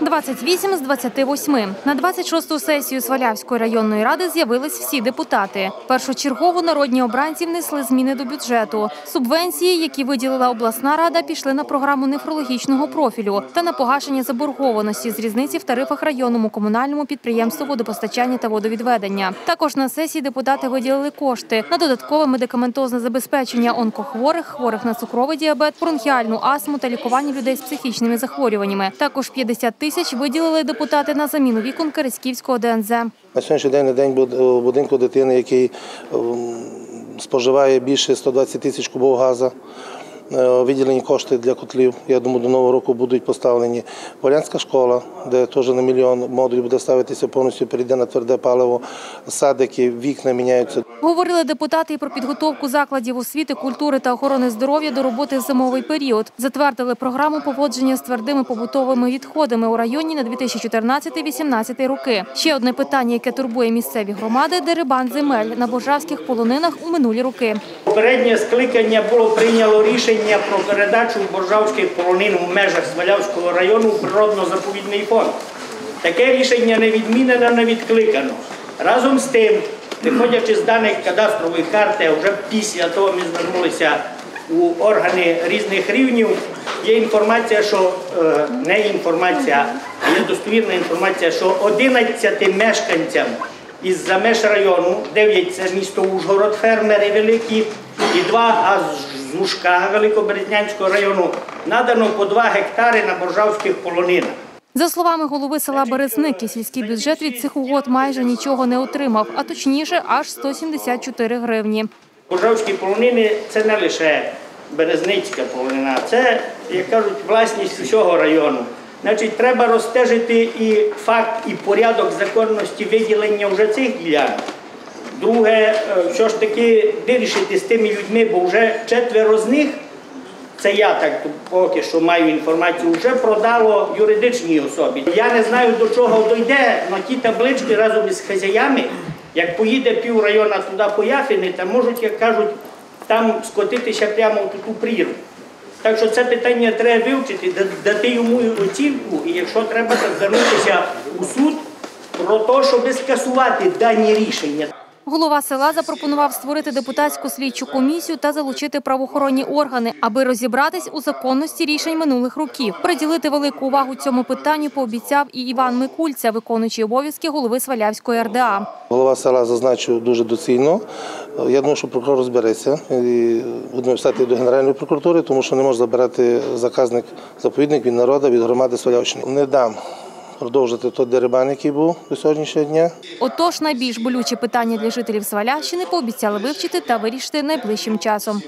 28 з 28. На 26-ту сесію Свалявської районної ради з'явились всі депутати. Першочергово народні обранці внесли зміни до бюджету. Субвенції, які виділила обласна рада, пішли на програму нефрологічного профілю та на погашення заборгованості з різниці в тарифах районному комунальному підприємству водопостачання та водовідведення. Також на сесії депутати виділили кошти на додаткове медикаментозне забезпечення онкохворих, хворих на цукровий діабет, бронхіальну астму та лікування людей з психічними захворюваннями. Також 50 тисяч виділили депутати на заміну вікон Кариськівського ДНЗ. На сьогоднішній день на день будинку дитини, який ем, споживає більше 120 тисяч кубов газу. Е, Виділені кошти для котлів. Я думаю, до нового року будуть поставлені. Полянська школа, де теж на мільйон модулів буде ставитися, повністю перейде на тверде паливо. Садики, вікна міняються. Говорили депутати і про підготовку закладів освіти, культури та охорони здоров'я до роботи в зимовий період. Затвердили програму поводження з твердими побутовими відходами у районі на 2014-2018 роки. Ще одне питання, яке турбує місцеві громади – дерибан земель на боржавських полонинах у минулі роки. Попереднє скликання було прийняло рішення про передачу боржавських полонин у межах Свалявського району у природно-заповідний фонд. Таке рішення не відмінено, не відкликано. Разом з тим, виходячи з даних кадастрової карти, вже після того ми звернулися у органи різних рівнів. Є інформація, що е, не інформація, а є достовірна інформація, що 11 мешканцям із за меж району, 9 це місто Ужгород, фермери великі, і два а з району надано по 2 гектари на боржавських полонинах. За словами голови села Березники, сільський бюджет від цих угод майже нічого не отримав, а точніше аж 174 гривні. Боржавські полонини це не лише Березницька полонина, це, як кажуть, власність усього району. Значить, треба розстежити і факт, і порядок законності виділення вже цих ділянок. Друге, е, що ж таки вирішити з тими людьми, бо вже четверо з них, це я так поки що маю інформацію, вже продало юридичній особі. Я не знаю до чого дойде, але ті таблички разом із хазяями, як поїде пів району туди по Яфіни, там можуть, як кажуть, там скотитися прямо в ту прірву. Так що це питання треба вивчити, да- дати йому оцінку, і якщо треба, так звернутися у суд про те, щоб скасувати дані рішення. Голова села запропонував створити депутатську слідчу комісію та залучити правоохоронні органи, аби розібратись у законності рішень минулих років. Приділити велику увагу цьому питанню пообіцяв і Іван Микульця, виконуючий обов'язки голови Свалявської РДА. Голова села зазначив дуже доцільно. Я думаю, що прокурор розбереться і будемо писати до Генеральної прокуратури, тому що не може забирати заказник заповідник від народу, від громади Свалявщини. Не дам продовжити той дерибан, який був до сьогоднішнього дня. Отож, найбільш болючі питання для жителів Свалявщини пообіцяли вивчити та вирішити найближчим часом.